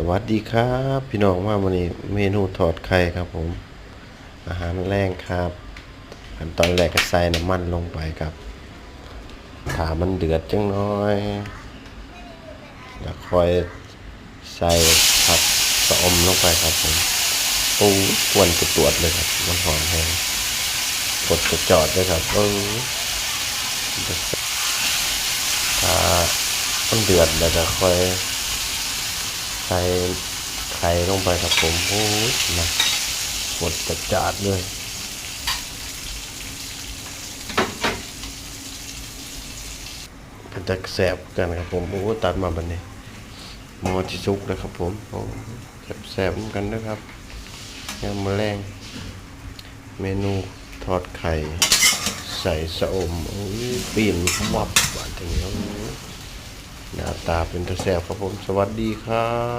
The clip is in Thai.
สวัสดีครับ พี่น้องว่าวันนี้เมนูทอดไข่ครับผม อาหารแรงครับขั้นตอนแรกก็ใส่น้ำมันลงไปครับถามันเดือดจังน้อยแล้วค่อยใส่ผักสะอมลงไปครับผมปูกวนจะตรวจเลยครับมันหอมแห้งกดจะจอดเลยครับเออถ้ามันเดือดแล้วก็ค่อย ใส่ไข่ลงไปครับผมโอ้ยนะหมดจัดจาดเลยเป็นตะแสบกันครับผมโอ้ตัดมาบันนี้มอที่ซุกแล้วครับผมโอ้แสบๆเหมือนกันนะครับยังมาแรงเมนูทอดไข่ ใส่สะอมโอ้ยปีนวับหวานถึงนี้โอ้ยหน้าตาเป็นตะแสบครับผมสวัสดีครับ